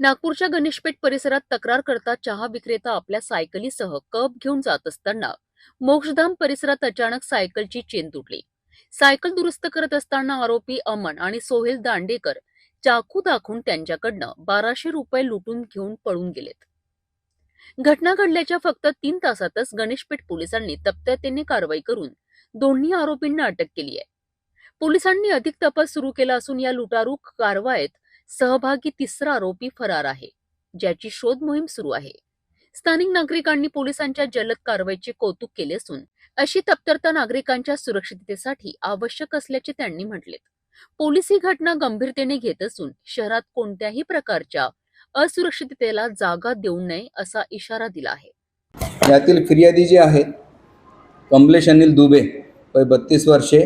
नागपूरच्या गणेशपेठ परिसरात तक्रार करता चहा विक्रेता आपल्या सायकलीसह कप घेऊन जात असताना मोक्षधाम परिसरात अचानक सायकलची चेन तुटली. सायकल दुरुस्त करत असताना आरोपी अमन आणि सोहेल दांडेकर चाकू दाखवून त्यांच्याकडनं बाराशे रुपये लुटून घेऊन पळून गेलेत. घटना घडल्याच्या फक्त तीन तासातच गणेशपेठ पोलिसांनी तप्त्यातेने कारवाई करून दोन्ही आरोपींना अटक केली आहे पोलिसांनी अधिक तपास सुरू केला असून या लुटारू कारवाईत सहभागी तिसरा आरोपी फरार आहे ज्याची शोध मोहीम सुरू आहे. स्थानिक नागरिकांनी पोलिसांच्या जलद कारवाईचे कौतुक केले असून अशी तप्तरता नागरिकांच्या सुरक्षिततेसाठी आवश्यक असल्याचे त्यांनी म्हटले पोलीस ही घटना गंभीरतेने घेत असून शहरात कोणत्याही प्रकारच्या असुरक्षिततेला जागा देऊ नये असा इशारा दिला आहे. यातील फिर्यादी जे आहेत कमलेश अनिल दुबे वय बत्तीस वर्षे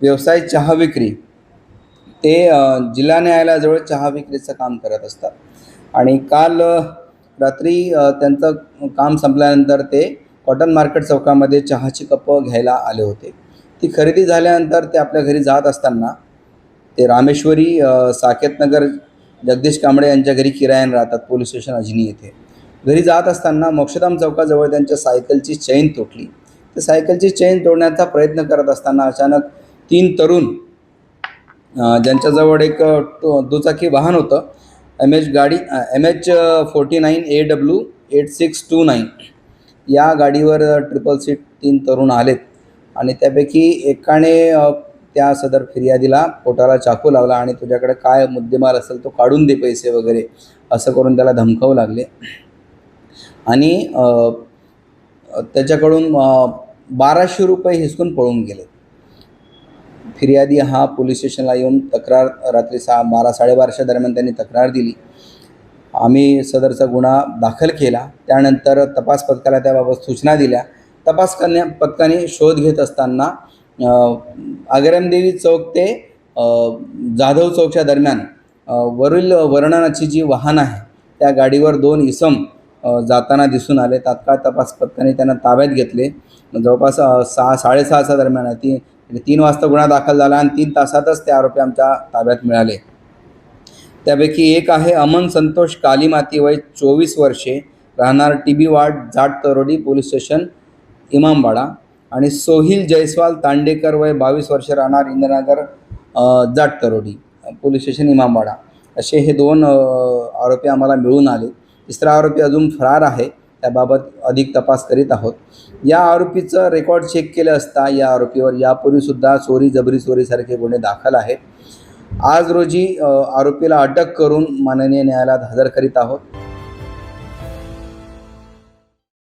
व्यवसाय चहा विक्री ते जिल्हा न्यायालयाजवळ चहा विक्रीचं काम करत असतात. आणि काल रात्री त्यांचं काम संपल्यानंतर ते कॉटन मार्केट चौकामध्ये चहाची कपं घ्यायला आले होते. ती खरेदी झाल्यानंतर ते आपल्या घरी जात असताना ते रामेश्वरी साकेतनगर जगदीश कांबळे यांच्या घरी किरायाने राहतात पोलीस स्टेशन अजिनी येथे. घरी जात असताना मोक्षधाम चौकाजवळ त्यांच्या सायकलची चैन तुटली तर सायकलची चैन तोडण्याचा प्रयत्न करत असताना अचानक तीन तरुण ज्यांच्याजवळ एक दुचाकी वाहन होतं एम एच गाडी M H forty nine A W eight six two nine. या गाडीवर ट्रिपल सीट तीन तरुण आलेत. आणि त्यापैकी एकाने त्या सदर फिर्यादीला पोटाला चाकू लावला आणि तुझ्याकडे काय मुद्देमाल असेल तो काढून दे पैसे वगैरे असं करून त्याला धमकावू लागले. आणि त्याच्याकडून बाराशे रुपये हिसकून पळून गेले फिर्यादी हा पोलीस स्टेशनला येऊन तक्रार रात्री सहा बारा साडेबाराच्या दरम्यान त्यांनी तक्रार दिली. आम्ही सदरचा गुन्हा दाखल केला. त्यानंतर तपास पथकाला त्याबाबत सूचना दिल्या. तपास करण्या पथकाने शोध घेत असताना आगरमदेवी चौक ते जाधव चौकच्या दरम्यान वरील वर्णनाची जी वाहन आहे त्या गाडीवर दोन इसम जाताना दिसून आले. तात्काळ तपास पथकाने त्यांना ताब्यात घेतले. जवळपास सहा साडेसहाच्या दरम्यान आहे. ती आणि तीन वाजता गुन्हा दाखल झाला आणि तीन तासातच ते आरोपी आमच्या ताब्यात मिळाले. त्यापैकी एक आहे अमन संतोष कालीमाती वय चोवीस वर्षे राहणार T B ward Jat Tarodi police station Imambada. आणि सोहिल जयस्वाल तांडेकर वय बावीस वर्षे राहणार इंद्रनगर जाट तरोडी पोलीस स्टेशन इमामबाडा. असे हे दोन आरोपी आम्हाला मिळून आले. तिसरा आरोपी अजून फरार आहे. त्याबाबत अधिक तपास करीत आहोत. या आरोपीचं रेकॉर्ड चेक केलं असता या आरोपीवर यापूर्वीसुद्धा चोरी जबरी चोरीसारखे गुन्हे दाखल आहेत. आज रोजी आरोपीला अटक करून माननीय न्यायालयात हजर करीत आहोत.